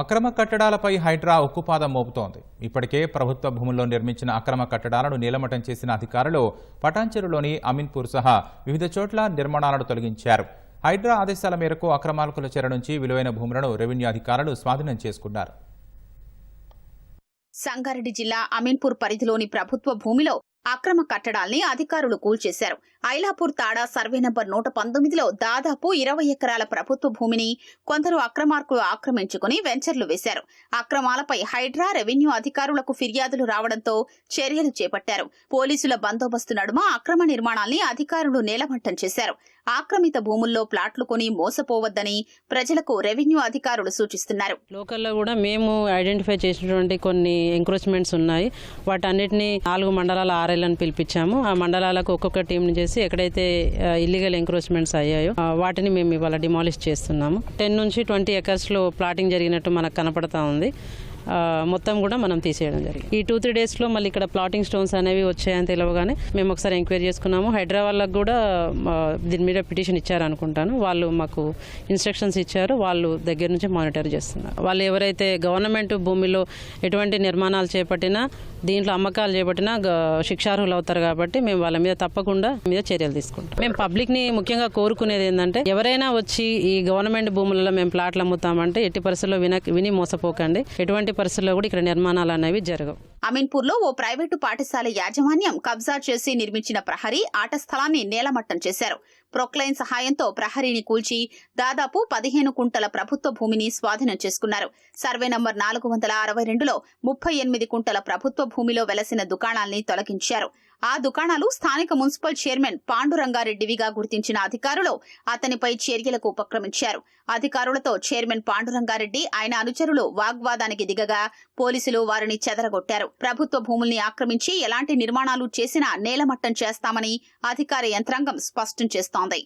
అక్రమ కట్టడాలపై హైడ్రా ఉక్కుపాదం మోపుతోంది. ఇప్పటికే ప్రభుత్వ భూముల్లో నిర్మించిన అక్రమ కట్టడాలను నీలమటం చేసిన అధికారులు పటాన్చెరులోని అమీన్పూర్ సహా వివిధ చోట్ల నిర్మాణాలను తొలగించారు. హైడ్రా ఆదేశాల మేరకు అక్రమార్కుల చెర నుంచి విలువైన భూములను రెవెన్యూ అధికారులు స్వాధీనం చేసుకున్నారు. సంగారెడ్డి జిల్లా అమీన్పూర్ పరిధిలోని ప్రభుత్వ భూమిలో అక్రమ కట్టడాల్ని అధికారులు కూల్చేశారు. ఐలాపూర్ తాడా సర్వే నంబర్ నూట పంతొమ్మిదిలో దాదాపు ఇరవై ఎకరాల ప్రభుత్వ భూమిని కొందరు అక్రమార్కులు ఆక్రమించుకుని వెంచర్లు వేశారు. అక్రమాలపై హైడ్రా రెవెన్యూ అధికారులకు ఫిర్యాదులు రావడంతో చర్యలు చేపట్టారు. పోలీసుల బందోబస్తు నడుమ అక్రమ నిర్మాణాల్ని అధికారులు నేలమట్టం చేశారు. ఆక్రమిత భూముల్లో ప్లాట్లు కొని మోసపోవద్దని ప్రజలకు రెవెన్యూ అధికారులు సూచిస్తున్నారు. లోకల్లో కూడా మేము ఐడెంటిఫై చేసినటువంటి కొన్ని ఎంక్రోచ్మెంట్స్ ఉన్నాయి. వాటన్నిటిని నాలుగు మండలాల ఆర్ఎల్ని పిలిపించాము. ఆ మండలాలకు ఒక్కొక్క టీంని చేసి ఎక్కడైతే ఇల్లీగల్ ఎంక్రోచ్మెంట్స్ అయ్యాయో వాటిని మేము ఇవాళ డిమాలిష్ చేస్తున్నాము. టెన్ నుంచి ట్వంటీ ఎకర్స్లో ప్లాటింగ్ జరిగినట్టు మనకు కనపడతా ఉంది. మొత్తం కూడా మనం తీసేయడం జరిగింది. ఈ టూ త్రీ డేస్లో మళ్ళీ ఇక్కడ ప్లాటింగ్ స్టోన్స్ అనేవి వచ్చాయని తెలియగానే మేము ఒకసారి ఎంక్వైరీ చేసుకున్నాము. హైదరాబాద్లో కూడా దీని మీద పిటిషన్ ఇచ్చారు అనుకుంటాను వాళ్ళు మాకు ఇన్స్ట్రక్షన్స్ ఇచ్చారు. వాళ్ళు దగ్గర నుంచి మానిటర్ చేస్తున్నారు. వాళ్ళు ఎవరైతే గవర్నమెంట్ భూమిలో ఎటువంటి నిర్మాణాలు చేపట్టినా దీంట్లో అమ్మకాలు చేపట్టినా గ- శిక్షార్హులు అవుతారు కాబట్టి మేము వాళ్ళ మీద తప్పకుండా మీద చర్యలు తీసుకుంటాం. మేము పబ్లిక్ని ముఖ్యంగా కోరుకునేది ఏంటంటే ఎవరైనా వచ్చి ఈ గవర్నమెంట్ భూములలో మేము ప్లాట్లు అమ్ముతామంటే ఎట్టి పరిస్థితుల్లో విన విని మోసపోకండి. ఎటువంటి పరిస్థితుల్లో కూడా ఇక్కడ నిర్మాణాలు అనేవి జరగవు. అమీన్పూర్లో ఓ ప్రైవేటు పాఠశాల యాజమాన్యం కబ్జా చేసి నిర్మించిన ప్రహరీ ఆట స్థలాన్ని నేలమట్టం చేశారు. ప్రొక్లైన్ సహాయంతో ప్రహరీని కూల్చి దాదాపు పదిహేను కుంటల ప్రభుత్వ భూమిని స్వాధీనం చేసుకున్నారు. సర్వే నంబర్ నాలుగు వందల అరవై రెండులో ముప్పై ఎనిమిది కుంటల ప్రభుత్వ భూమిలో వెలసిన దుకాణాల్ని తొలగించారు. ఆ దుకాణాలు స్థానిక మున్సిపల్ చైర్మన్ పాండురంగారెడ్డివిగా గుర్తించిన అధికారులు అతనిపై చర్యలకు ఉపక్రమించారు. అధికారులతో చైర్మన్ పాండురంగారెడ్డి ఆయన అనుచరులు వాగ్వాదానికి దిగగా పోలీసులు వారిని చెదరగొట్టారు. ప్రభుత్వ భూముల్ని ఆక్రమించి ఎలాంటి నిర్మాణాలు చేసినా నేలమట్టం చేస్తామని అధికార యంత్రాంగం స్పష్టం చేస్తోంది. பாதை